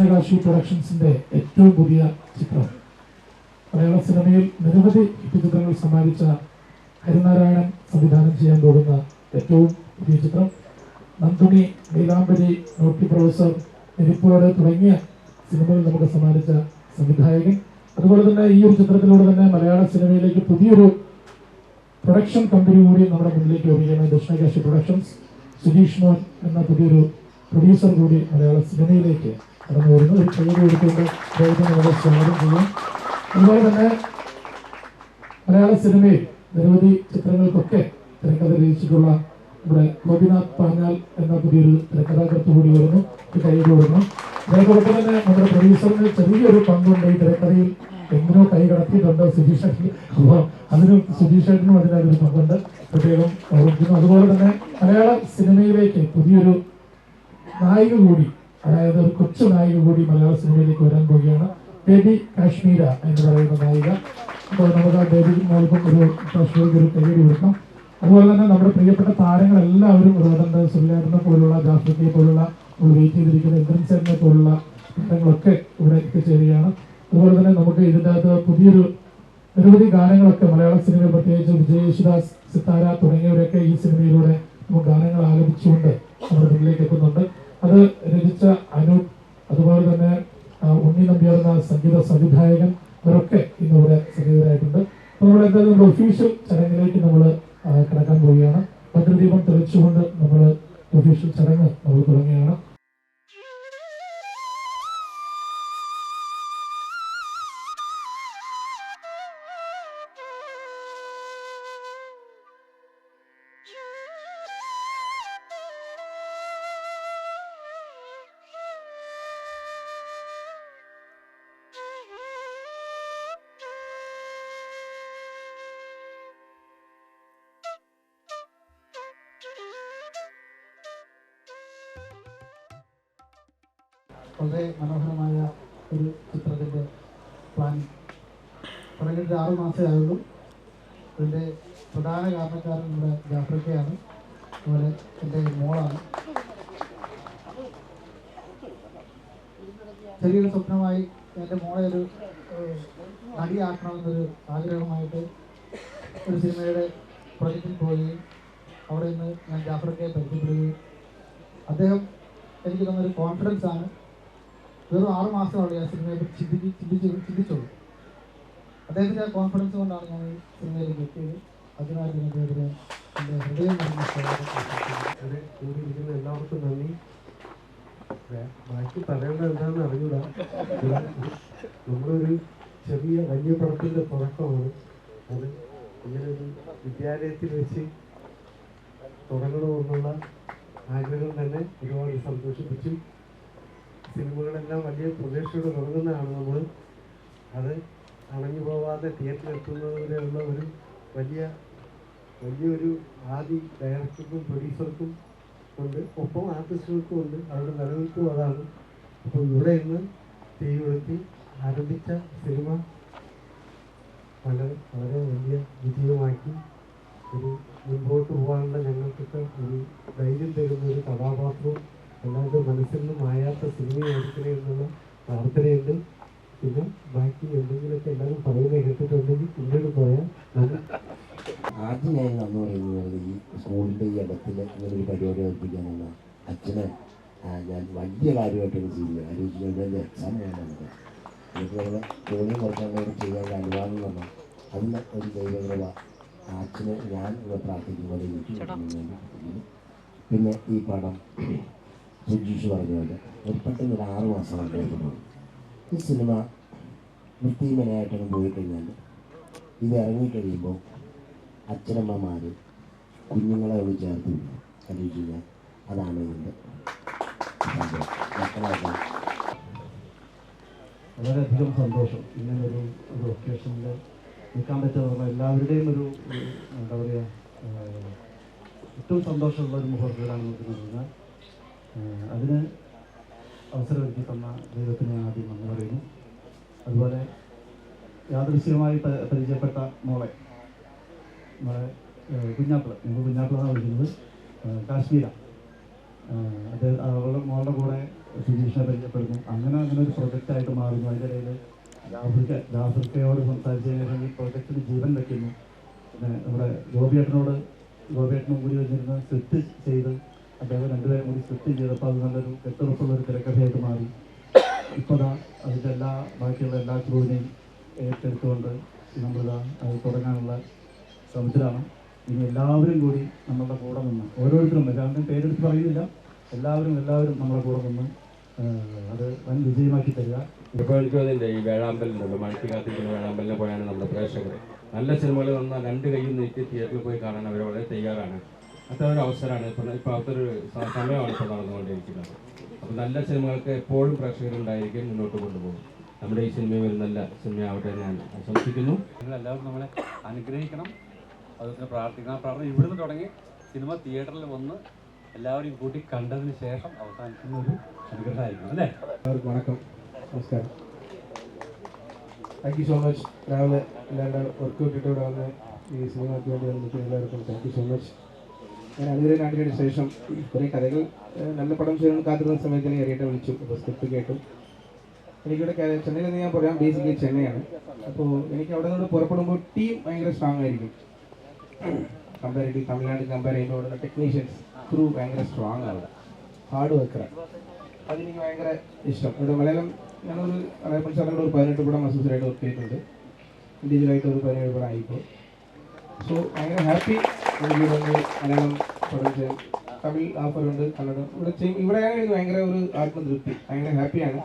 ദക്ഷിണകാശി പ്രൊഡക്ഷൻസിന്റെ ഏറ്റവും പുതിയ ചിത്രം. മലയാള സിനിമയിൽ നിരവധി ചിത്രങ്ങൾ സമ്മാനിച്ച ഹരിനാരായണൻ സംവിധാനം ചെയ്യാൻ പോകുന്ന ഏറ്റവും പുതിയ ചിത്രം. നന്ദുണി നീലാംബരി നോട്ടി പ്രൊഫസർ എരിപ്പോട് തുടങ്ങിയ സിനിമകൾ നമുക്ക് സമ്മാനിച്ച സംവിധായകൻ. അതുപോലെ തന്നെ ഈ ഒരു ചിത്രത്തിലൂടെ തന്നെ മലയാള സിനിമയിലേക്ക് പുതിയൊരു പ്രൊഡക്ഷൻ കമ്പനി കൂടി നമ്മുടെ മുന്നിലേക്ക് വരികയാണ് ദക്ഷിണകാശി പ്രൊഡക്ഷൻസ് സുധീഷ് മോൻ എന്ന പുതിയൊരു പ്രൊഡ്യൂസർ കൂടി മലയാള സിനിമയിലേക്ക് അതുപോലെ തന്നെ മലയാള സിനിമയിൽ നിരവധി ചിത്രങ്ങൾക്കൊക്കെ തിരക്കഥ രചിച്ചിട്ടുള്ള നമ്മുടെ ഗോപിനാഥ് പാഞ്ഞാൽ എന്ന പുതിയൊരു തിരക്കഥാകൃത്ത് കൂടി വരുന്നു ഈ കൈ കൊടുക്കുന്നു അതേപോലെ തന്നെ നമ്മുടെ പ്രൊഡ്യൂസറിന് ചെറിയൊരു പങ്കുണ്ട് ഈ തിരക്കഥയിൽ എങ്ങനെയോ കൈ കടത്തിയിട്ടുണ്ട് സുധീഷ് അപ്പൊ അപ്പോൾ അതിന് സുധീഷ് ഏട്ടനും അതിനൊരു പങ്കുണ്ട് പ്രത്യേകം ഓർമ്മിക്കുന്നു അതുപോലെ തന്നെ മലയാള സിനിമയിലേക്ക് പുതിയൊരു നായിക കൂടി അതായത് ഒരു കൊച്ചു നായിക കൂടി മലയാള സിനിമയിലേക്ക് വരാൻ പോവുകയാണ്. ബേബി കാശ്മീര എന്ന് പറയുന്ന നായിക. അപ്പോൾ ആ ബേബി മോൾക്കും ഒരു കാശ്മീർക്ക് ഒരു കൈയടി കൊടുക്കാം. അതുപോലെ തന്നെ നമ്മുടെ പ്രിയപ്പെട്ട താരങ്ങളെല്ലാവരും റോഡന്റെ സുല്ലേട്ടനെ പോലുള്ള ജാഫ്രിക്കയെ പോലുള്ള വെയിറ്റ് ചെയ്തിരിക്കുന്ന ഇന്ദ്രൻ സേനെ പോലുള്ള താരങ്ങളൊക്കെ ഇവിടെ എത്തിച്ചേരുകയാണ്. അതുപോലെ തന്നെ നമുക്ക് ഇതിന്റെ അകത്ത് പുതിയൊരു നിരവധി ഗാനങ്ങളൊക്കെ മലയാള സിനിമയിൽ പ്രത്യേകിച്ച് വിജയ് യേശുദാസ് സിത്താര തുടങ്ങിയവരൊക്കെ ഈ സിനിമയിലൂടെ നമുക്ക് ഗാനങ്ങൾ ആലപിച്ചുകൊണ്ട് നമ്മുടെ മുന്നിലേക്ക് എത്തുന്നുണ്ട്. അത് രചിച്ച അനൂപ് അതുപോലെ തന്നെ ഉണ്ണി നമ്പ്യാർ എന്ന സംഗീത സംവിധായകൻ ഇവരൊക്കെ ഇന്നിവിടെ സംഗീതരായിട്ടുണ്ട്. അപ്പോൾ നമ്മൾ എന്തായാലും ഒഫീഷ്യൽ ചടങ്ങിലേക്ക് നമ്മൾ കിടക്കാൻ പോവുകയാണ്. ഭദ്രദീപം തെളിച്ചുകൊണ്ട് നമ്മൾ ഒഫീഷ്യൽ ചടങ്ങ് വളരെ മനോഹരമായ ഒരു ചിത്രത്തിന്റെ പ്ലാനിങ് തുടങ്ങിയിട്ട് ആറ് മാസമേ ആയുള്ളൂ. ഇതിന്റെ പ്രധാന കാരണക്കാരൻ നമ്മുടെ ജാഫ്രിക്കയാണ്. അതുപോലെ എന്റെ മോളാണ്. ചെറിയൊരു സ്വപ്നമായി എന്റെ മോളെ ഒരു നടിയാക്കണമെന്നൊരു ആഗ്രഹമായിട്ട് ഒരു സിനിമയുടെ പ്രൊജക്റ്റിൽ പോവുകയും അവിടെ നിന്ന് ഞാൻ ജാഫ്രിക്കയെ പരിചയപ്പെടുകയും. അദ്ദേഹം എനിക്ക് തന്നൊരു കോൺഫിഡൻസ് ആണ്. വെറും ആറ് മാസമുള്ള ഞാൻ സിനിമയെ ചിന്തിക്ക് ചിന്തിച്ച് ചിന്തിച്ച് ചിന്തിച്ചുള്ളൂ അദ്ദേഹത്തിന്റെ ആ കോൺഫിഡൻസ് കൊണ്ടാണ് ഞാൻ ഈ സിനിമയിലേക്ക് എത്തിയത്. അതിനായി എന്റെ ഹൃദയം എല്ലാവർക്കും നന്ദി. ബാക്കി പറയേണ്ടത് എന്താണെന്ന് അറിഞ്ഞൂടാ. നമ്മളൊരു ചെറിയ വലിയ പടത്തിന്റെ തുടക്കമാണ്. അത് ഇങ്ങനെ ഒരു വിദ്യാലയത്തിൽ വെച്ച് തുടങ്ങണമെന്നുള്ള ആഗ്രഹം തന്നെ ഒരുപാട് സന്തോഷിപ്പിച്ചു. സിനിമകളെല്ലാം വലിയ പ്രതീക്ഷയോട് തുടങ്ങുന്നതാണ് നമ്മൾ. അത് അണഞ്ഞു പോവാതെ തിയേറ്ററിൽ എത്തുന്നതുവരെയുള്ള ഒരു വലിയ വലിയൊരു ആദി ഡയറക്ടർക്കും പ്രൊഡ്യൂസർക്കും ഉണ്ട്. ഒപ്പം ആർട്ടിസ്റ്റുകൾക്കും ഉണ്ട്. അവരുടെ നിലനിൽപ്പും അതാണ്. അപ്പോൾ ഇവിടെ ഇന്ന് തീയൊഴുത്തി ആരംഭിച്ച സിനിമ വളരെ വളരെ വലിയ വിജയമാക്കി. ഒരു മുൻപോട്ട് പോകാനുള്ള ഞങ്ങൾക്കൊക്കെ ഒരു ധൈര്യം തരുന്ന ഒരു കഥാപാത്രവും എല്ലാവരുടെ മനസ്സിൽ നിന്നും മായാത്ത എടുക്കണേ എന്നുള്ള പ്രാർത്ഥനയുണ്ട് പിന്നെ ബാക്കി എന്തെങ്കിലുമൊക്കെ എല്ലാവരും പറയുന്നത് കേട്ടിട്ടുണ്ടെങ്കിൽ പിന്നീട് പോയാൽ നന്ദി. ആദ്യം ഞാൻ അന്ന് പറയുന്നത് ഈ സ്കൂളിന്റെ ഈ ഇടത്തിൽ ഇങ്ങനെ ഒരു പരിപാടി അവതരിപ്പിക്കാനുള്ള അച്ഛനെ ഞാൻ വലിയ കാര്യമായിട്ടാണ് ചെയ്യുന്നത് ആലോചിക്കുന്നത് എന്റെ എക്സാം ഞാൻ എനിക്ക് നമ്മൾ സ്കൂളിൽ കുറച്ചുകൂടെ ചെയ്യാനുള്ള അനുവാദം തന്നെ. അതിന് ഒരു ദൈവങ്ങളുള്ള അച്ഛനെ ഞാൻ ഇവിടെ പ്രാർത്ഥിക്കുന്നത്. പിന്നെ ഈ പടം സുജീഷ് പറഞ്ഞ പോലെ ഒരു പെട്ടെന്ന് ഒരു ആറ് മാസം കൊണ്ടായിരുന്നു ഈ സിനിമ വൃത്തിമനായിട്ടൊന്ന് പോയി കഴിഞ്ഞാൽ ഇത് ഇറങ്ങിക്കഴിയുമ്പോൾ അച്ഛനമ്മമാർ കുഞ്ഞുങ്ങളെ ഒന്ന് ചേർത്ത് ആലോചിക്കുക അതാണ് ഇതിന്റെ വളരെയധികം സന്തോഷം. ഇങ്ങനൊരു ഒരു ഒക്കേഷനിൽ നിൽക്കാൻ പറ്റുന്ന എല്ലാവരുടെയും ഒരു എന്താ പറയുക ഏറ്റവും സന്തോഷമുള്ള ഒരു മുഹൂർത്തത്തിലാണ് നമുക്ക് അതിന് അവസരമൊരുക്കി തന്ന ദൈവത്തിന് ആദ്യം നന്ദി പറയുന്നു. അതുപോലെ യാദൃശ്യമായി പരിചയപ്പെട്ട മോളെ നമ്മളെ കുഞ്ഞാപ്പിള ഞങ്ങൾ കുഞ്ഞാപ്പിളാണ് വിളിക്കുന്നത്. കാശ്മീര. അദ്ദേഹം അവളുടെ മോളുടെ കൂടെ സുജീഷിനെ പരിചയപ്പെടുന്നു. അങ്ങനെ അങ്ങനെ ഒരു പ്രൊജക്റ്റായിട്ട് മാറുന്നു. അതിന്റെ ഇടയിൽ ജാഫ്രിക്ക ജാഫ്രിക്കയോട് സംസാരിച്ചതിന് ശേഷം ഈ പ്രൊജക്റ്റിന് ജീവൻ വയ്ക്കുന്നു പിന്നെ നമ്മുടെ ഗോപിയേട്ടനോട് ഗോപിയേട്ടനും കൂടി വന്നിരുന്ന് സ്ക്രിപ്റ്റ് ചെയ്ത് അദ്ദേഹം രണ്ടുപേരും കൂടി സൃഷ്ടി ചെയ്തപ്പോൾ അത് നല്ലൊരു കെട്ടുറപ്പുള്ള ഒരു തിരക്കഥയായിട്ട് മാറി. ഇപ്പോഴാ അതിന്റെ എല്ലാ ബാക്കിയുള്ള എല്ലാ ക്രൂവിനെയും ഏറ്റെടുത്തുകൊണ്ട് നമ്മളിതാ അത് തുടങ്ങാനുള്ള ശ്രമത്തിലാണ് ഇനി എല്ലാവരും കൂടി നമ്മളുടെ കൂടെ നിന്ന് ഓരോരുത്തരും എല്ലാവരുടെയും പേരെടുത്ത് പറയുന്നില്ല. എല്ലാവരും എല്ലാവരും നമ്മുടെ കൂടെ നിന്ന് അത് വൻ വിജയമാക്കി തരിക. ഇപ്പോൾ ഈ വേഴാമ്പലിനുണ്ട് മഴയ്ക്ക് കാത്തിരിക്കുന്ന വേഴാമ്പലിനെ പോയാണ് നമ്മുടെ പ്രേക്ഷകർ. നല്ല സിനിമകൾ വന്നാൽ രണ്ട് കൈയും നീട്ടി തിയേറ്ററിൽ പോയി കാണാൻ അവർ വളരെ തയ്യാറാണ്. അത്ര ഒരു അവസരമാണ് ഇപ്പോൾ അതൊരു സ- സമയമാണ് ഇപ്പോൾ നടന്നുകൊണ്ടിരിക്കുന്നത്. അപ്പോൾ നല്ല സിനിമകൾക്ക് എപ്പോഴും പ്രേക്ഷകരുണ്ടായിരിക്കും മുന്നോട്ട് കൊണ്ടുപോകും. നമ്മുടെ ഈ സിനിമയും ഒരു നല്ല സിനിമയാവട്ടെ ഞാൻ ആശംസിക്കുന്നു. നിങ്ങളെല്ലാവരും നമ്മളെ അനുഗ്രഹിക്കണം. അതുപോലെ പ്രാർത്ഥിക്കണം. ആ പ്രാർത്ഥന ഇവിടുന്ന് തുടങ്ങി സിനിമ തിയേറ്ററിൽ വന്ന് എല്ലാവരെയും കൂട്ടി കണ്ടതിന് ശേഷം അവസാനിക്കുന്ന ഒരു അനുഗ്രഹമായിരിക്കും അല്ലേ? എല്ലാവർക്കും വണക്കം. നമസ്കാരം. താങ്ക് യു സോ മച്ച് രാവിലെ എല്ലാവരുടെ വർക്ക് വിട്ടിട്ട് ഇവിടെ വന്ന് ഈ സിനിമയ്ക്ക് വേണ്ടി വന്നിട്ട് എല്ലാവർക്കും താങ്ക് യു സോ മച്ച് ഞാൻ അതുവരെ നാട്ടിനു ശേഷം കുറേ കഥകൾ നല്ല പടം ചെയ്യണം കാത്തിരുന്ന സമയത്ത് എനിക്ക് അറിയട്ടെ വിളിച്ചു. അപ്പോൾ സ്ക്രിപ്റ്റ് കേട്ടു. എനിക്കിവിടെ ചെന്നൈയിൽ നിന്ന് ഞാൻ പറയാം ബേസിക്കലി ചെന്നൈയാണ്. അപ്പോൾ എനിക്ക് അവിടെ നിന്ന് പുറപ്പെടുമ്പോൾ ടീം ഭയങ്കര സ്ട്രോങ് ആയിരിക്കും. കമ്പാരിറ്റീവ് തമിഴ്നാട് കമ്പയർ ചെയ്യുമ്പോൾ അവിടുത്തെ ടെക്നീഷ്യൻസ് ക്രൂ ഭയങ്കര സ്ട്രോങ് ആണ്. ഹാർഡ് വർക്കറാണ് അതെനിക്ക് ഭയങ്കര ഇഷ്ടം. ഇവിടെ മലയാളം ഞാനൊരു അറേബ്യൻ സാറിനോട് ഒരു പതിനെട്ട് പടം അസോസിയേറ്റ് വർക്ക് ചെയ്തിട്ടുണ്ട്. ഇൻഡിവിജ്വലായിട്ട് ഒരു പതിനേഴ് പടം ആയിപ്പോൾ സോ ഭയങ്കര ഹാപ്പി മലയാളം പടം തമിഴ് ആഫറുണ്ട് കന്നഡം. ഇവിടെ ചെയ്യും ഇവിടെയാണ് എനിക്ക് ഭയങ്കര ഒരു ആത്മതൃപ്തി. ഭയങ്കര ഹാപ്പിയാണ്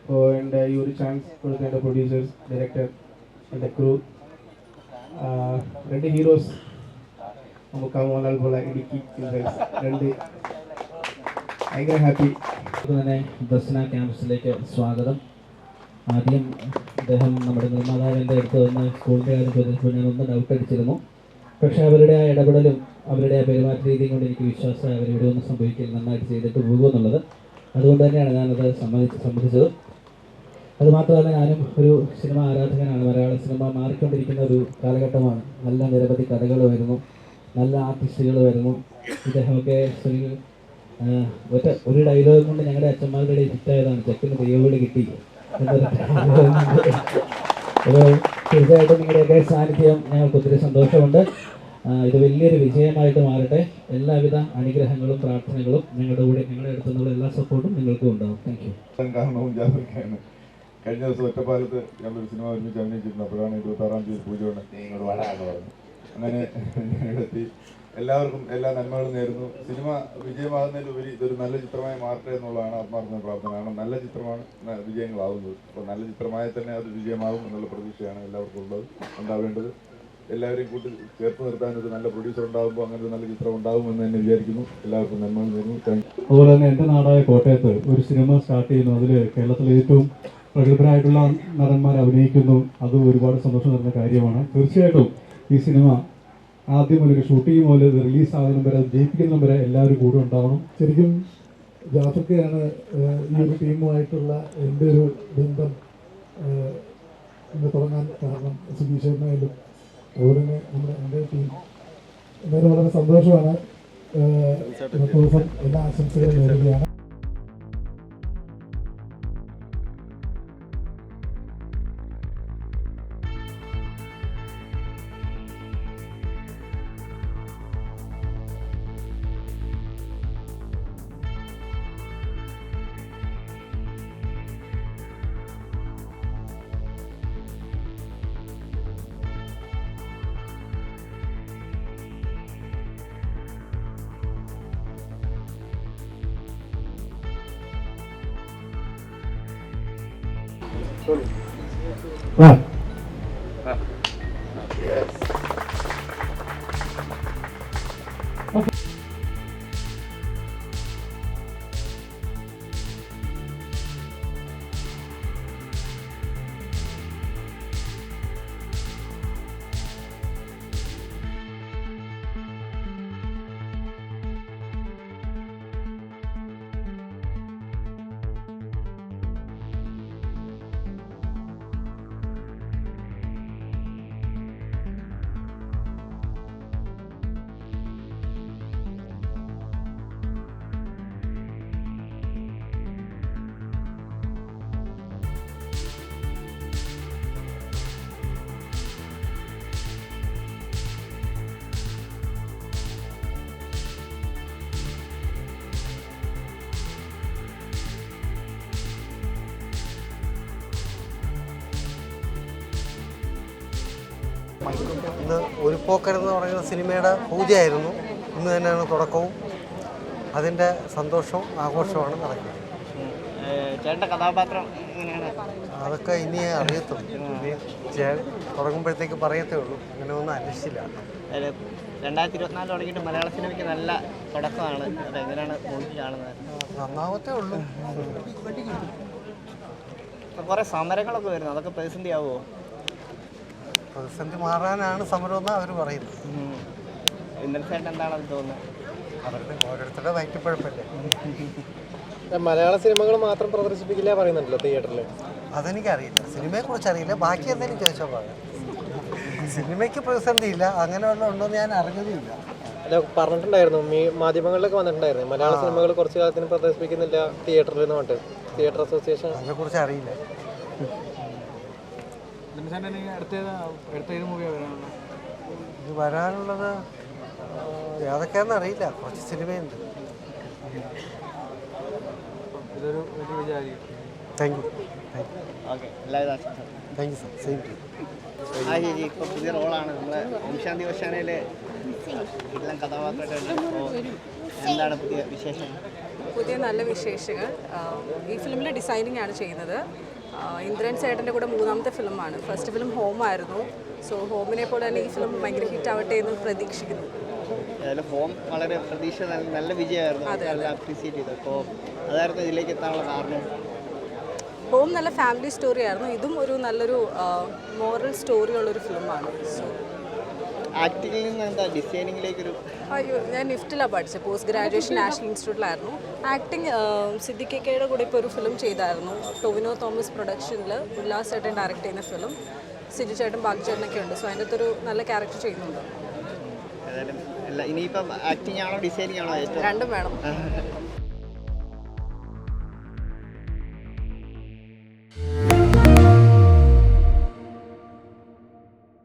അപ്പോൾ എന്റെ ഈ ഒരു ചാൻസ് കൊടുത്ത എന്റെ പ്രൊഡ്യൂസേഴ്സ് ഡയറക്ടർ എന്റെ ക്രൂ രണ്ട് ഹീറോസ് നമുക്ക് മോഹൻലാൽ പോലെ ഇടുക്കി രണ്ട്. ഭയങ്കര ഹാപ്പി തന്നെ ബസ്ന ക്യാമ്പസിലേക്ക് സ്വാഗതം. ആദ്യം അദ്ദേഹം നമ്മുടെ നിർമ്മാതാവിന്റെ അടുത്ത് വന്ന് സ്കൂളിന്റെ കാര്യം ചോദിച്ചപ്പോൾ ഞാൻ ഒന്ന് ഡൗട്ട് അടിച്ചിരുന്നു. പക്ഷേ അവരുടെ ആ ഇടപെടലും അവരുടെ ആ പെരുമാറ്റ രീതിയും കൊണ്ട് എനിക്ക് വിശ്വാസം അവരിവിടെ ഒന്നും സംഭവിക്കില്ല. നന്നായിട്ട് ചെയ്തിട്ട് പോകുമെന്നുള്ളത് അതുകൊണ്ട് തന്നെയാണ് ഞാനത് സമ്മതിച്ച് സമ്മതിച്ചത്. അതുമാത്രമല്ല ഞാനും ഒരു സിനിമ ആരാധകനാണ്. മലയാള സിനിമ മാറിക്കൊണ്ടിരിക്കുന്ന ഒരു കാലഘട്ടമാണ്. നല്ല നിരവധി കഥകൾ വരുന്നു നല്ല ആർട്ടിസ്റ്റുകൾ വരുന്നു. ഇദ്ദേഹമൊക്കെ ഒറ്റ ഒരു ഡയലോഗ് കൊണ്ട് ഞങ്ങളുടെ അച്ഛന്മാരുടെ ഹിറ്റായതാണ് ചെക്കിന് ദൈവവീട് കിട്ടി. എന്നൊരു തീർച്ചയായിട്ടും നിങ്ങളുടെയൊക്കെ സാന്നിധ്യം ഞങ്ങൾക്ക് ഒത്തിരി സന്തോഷമുണ്ട്. ഇത് വലിയൊരു വിജയമായിട്ട് മാറട്ടെ. എല്ലാവിധ അനുഗ്രഹങ്ങളും പ്രാർത്ഥനകളും നിങ്ങളുടെ കൂടെ നിങ്ങളുടെ അടുത്തു നിന്നുള്ള എല്ലാ സപ്പോർട്ടും നിങ്ങൾക്കും ഉണ്ടാവും. താങ്ക് യു കാരണവും കഴിഞ്ഞ ദിവസം ഒറ്റപ്പാലത്ത് ഞങ്ങളൊരു സിനിമ ഒരുമിച്ച് അഭിനയിച്ചിരുന്നു. അപ്പോഴാണ് ഇരുപത്താറാം തീയതി പൂജ ഉണ്ട് അങ്ങനെ ഞങ്ങളെത്തി. എല്ലാവർക്കും എല്ലാ നന്മകളും നേരുന്നു. സിനിമ വിജയമാകുന്നതിലുപരി ഇതൊരു നല്ല ചിത്രമായി മാറട്ടെ എന്നുള്ളതാണ് ആത്മാർത്ഥമായ പ്രാർത്ഥന. കാരണം നല്ല ചിത്രമാണ് വിജയങ്ങളാവുന്നത്. അപ്പോൾ നല്ല ചിത്രമായി തന്നെ അത് വിജയമാകും എന്നുള്ള പ്രതീക്ഷയാണ് എല്ലാവർക്കും ഉള്ളത്. ഉണ്ടാവേണ്ടത് എല്ലാവരെയും കൂട്ടി ചേർത്ത് നിർത്താൻ ഒരു നല്ല പ്രൊഡ്യൂസർ ഉണ്ടാകുമ്പോൾ അങ്ങനെ ഒരു നല്ല ചിത്രം ഉണ്ടാകും എന്ന് തന്നെ വിചാരിക്കുന്നു. എല്ലാവർക്കും നന്മകൾ നേരുന്നു. അതുപോലെ തന്നെ എന്റെ നാടായ കോട്ടയത്ത് ഒരു സിനിമ സ്റ്റാർട്ട് ചെയ്യുന്നു. അതിൽ കേരളത്തിലെ ഏറ്റവും പ്രഗത്ഭരായിട്ടുള്ള നടന്മാർ അഭിനയിക്കുന്നു. അത് ഒരുപാട് സന്തോഷം തരുന്ന കാര്യമാണ്. തീർച്ചയായിട്ടും ഈ സിനിമ ആദ്യം മുതൽ ഷൂട്ടിംഗ് മുതൽ റിലീസ് ആകുന്ന വരെ ജയിപ്പിക്കുന്ന വരെ എല്ലാവരും കൂടെ ഉണ്ടാവണം. ശരിക്കും ജാഫർക്കയാണ് ഈ ഒരു ടീമുമായിട്ടുള്ള എന്റെ ഒരു ബന്ധം എന്ന് തുടങ്ങാൻ കാരണം സുധീഷേട്ടനായാലും അതുപോലെ തന്നെ നമ്മുടെ എന്റെ ടീം. എന്തായാലും വളരെ സന്തോഷമാണ്. ദിവസം എല്ലാ ആശംസകളും നേരുകയാണ്. Ah. ഇന്ന് ഒരു പോക്കർ എന്ന് പറയുന്ന സിനിമയുടെ പൂജയായിരുന്നു. ഇന്ന് തന്നെയാണ് തുടക്കവും. അതിന്റെ സന്തോഷവും ആഘോഷവുമാണ് നടക്കുന്നത്. ചേട്ടന്റെ കഥാപാത്രം എങ്ങനെയാണ്? അതൊക്കെ ഇനി അറിയത്തുള്ളൂ. ചേ- തുടങ്ങുമ്പോഴത്തേക്ക് പറയത്തേ ഉള്ളൂ. അങ്ങനെ ഒന്നും അന്വേഷിച്ചില്ല. രണ്ടായിരത്തി ഇരുപത്തിനാല് തുടങ്ങിയിട്ട് മലയാള സിനിമയ്ക്ക് നല്ല തുടക്കമാണ്. അതെങ്ങനെയാണ് മൂവി കാണുന്നത്? നന്നാവത്തേ ഉള്ളൂ. കുറെ കുറേ സമരങ്ങളൊക്കെ വരുന്നു. അതൊക്കെ പ്രതിസന്ധി ആവുമോ പ്രതിസന്ധി മാറാനാണ് സമരമെന്ന് അവർ പറയുന്നത്. ഇന്നലെ ചേട്ടൻ എന്താണ് തോന്നുന്നത് അവരുടെ ഓരോരുത്തരുടെ വയറ്റിപ്പഴപ്പല്ലേ മലയാള സിനിമകൾ മാത്രം പ്രദർശിപ്പിക്കില്ല പറയുന്നുണ്ടല്ലോ തിയേറ്ററിൽ അതെനിക്കറിയില്ല. സിനിമയെക്കുറിച്ച് അറിയില്ല ബാക്കി എന്തെങ്കിലും ചോദിച്ചാൽ പറയാം. സിനിമയ്ക്ക് പ്രതിസന്ധി ഇല്ല. അങ്ങനെയുള്ള ഉണ്ടോ ഞാൻ അറിഞ്ഞതുമില്ല. അല്ല പറഞ്ഞിട്ടുണ്ടായിരുന്നു. ഈ മാധ്യമങ്ങളിലൊക്കെ വന്നിട്ടുണ്ടായിരുന്നു. മലയാള സിനിമകൾ കുറച്ച് കാലത്തിന് പ്രദർശിപ്പിക്കുന്നില്ല തിയേറ്ററിൽ എന്ന് പറഞ്ഞിട്ട്. Theatre association. അതിനെക്കുറിച്ച് അറിയില്ല. ഇത് വരാനുള്ളത് ഏതൊക്കെയാണെന്ന് അറിയില്ല. കുറച്ച് സിനിമയുണ്ട്. Thank you thank you sir same to ആ ചേച്ചി ഇപ്പോൾ പുതിയ റോളാണ്. നമ്മളെ ഓംശാന്തി ഓശാനയിലെ എല്ലാം കഥാപാത്രമായിട്ടുണ്ട് അപ്പോൾ എന്താണ് പുതിയ വിശേഷം പുതിയ നല്ല വിശേഷങ്ങൾ. ഈ ഫിലിമിലെ ഡിസൈനിങ് ആണ് ചെയ്യുന്നത്. ഇന്ദ്രൻ ചേട്ടന്റെ കൂടെ മൂന്നാമത്തെ ഫിലിമാണ്. ഫസ്റ്റ് ഫിലിം ഹോമായിരുന്നു. സോ ഹോമിനെ പോലെ തന്നെ ഈ ഫിലിം ഭയങ്കര ഹിറ്റ് ആവട്ടെ എന്ന് പ്രതീക്ഷിക്കുന്നു. ഏതായാലും ഹോം വളരെ പ്രതീക്ഷ നല്ല വിജയമായിരുന്നു. നല്ല അപ്രീസിയേറ്റ് ചെയ്തു. അപ്പോൾ അതായിരുന്നു ഇതിലേക്ക് എത്താനുള്ള കാരണം. ഹോം നല്ല ഫാമിലി സ്റ്റോറി ആയിരുന്നു. ഇതും ഒരു നല്ലൊരു മോറൽ സ്റ്റോറി ഉള്ളൊരു ഫിലിമാണ് സോ ആക്ടിങ്ങിൽ നിന്ന് എന്താ ഡിസൈനിങ്ങിലേക്കൊരു അയ്യോ ഞാൻ നിഫ്റ്റിലാണ് പഠിച്ചത്. പോസ്റ്റ് ഗ്രാജുവേഷൻ നാഷണൽ ഇൻസ്റ്റിറ്റ്യൂട്ടിലായിരുന്നു ആക്ടിങ് സിദ്ദിഖയുടെ കൂടെ ഇപ്പോൾ ഒരു ഫിലിം ചെയ്തായിരുന്നു. ടൊവിനോ തോമസ് പ്രൊഡക്ഷനിൽ ഉല്ലാസ് ചേട്ടൻ ഡയറക്റ്റ് ചെയ്യുന്ന ഫിലിം സിജു ചേട്ടൻ ബാഗ് ചേട്ടനൊക്കെ ഉണ്ട്. സോ അതിന്റെ അകത്തൊരു നല്ല ക്യാരക്ടർ ചെയ്യുന്നുണ്ട്. ഇനിയിപ്പം ആക്ടിങ് ആണോ ഡിസൈനിങ് ആണോ രണ്ടും വേണം.